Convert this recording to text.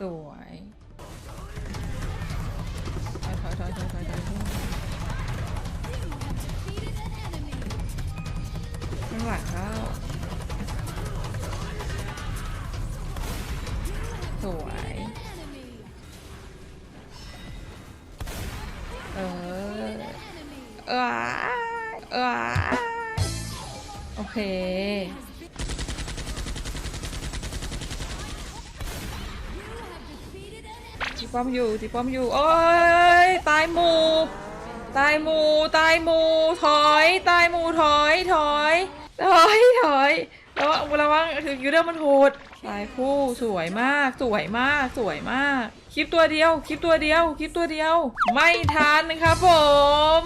สวยถอยถอยถอยถอยถอยถอยมันหวานแล้สวย เออ เออ เออ โอเค ป้อมอยู่ตีป้อมอยู่โอ้ยตายหมูตายหมูตายหมูถอย ตายหมูถอยถอยถอยถอยระวังระวังคือยูเดอร์มันโหดตายคู่สวยมากสวยมากสวยมาก คลิปตัวเดียว คลิปตัวเดียว คลิปตัวเดียว ไม่ทันครับผม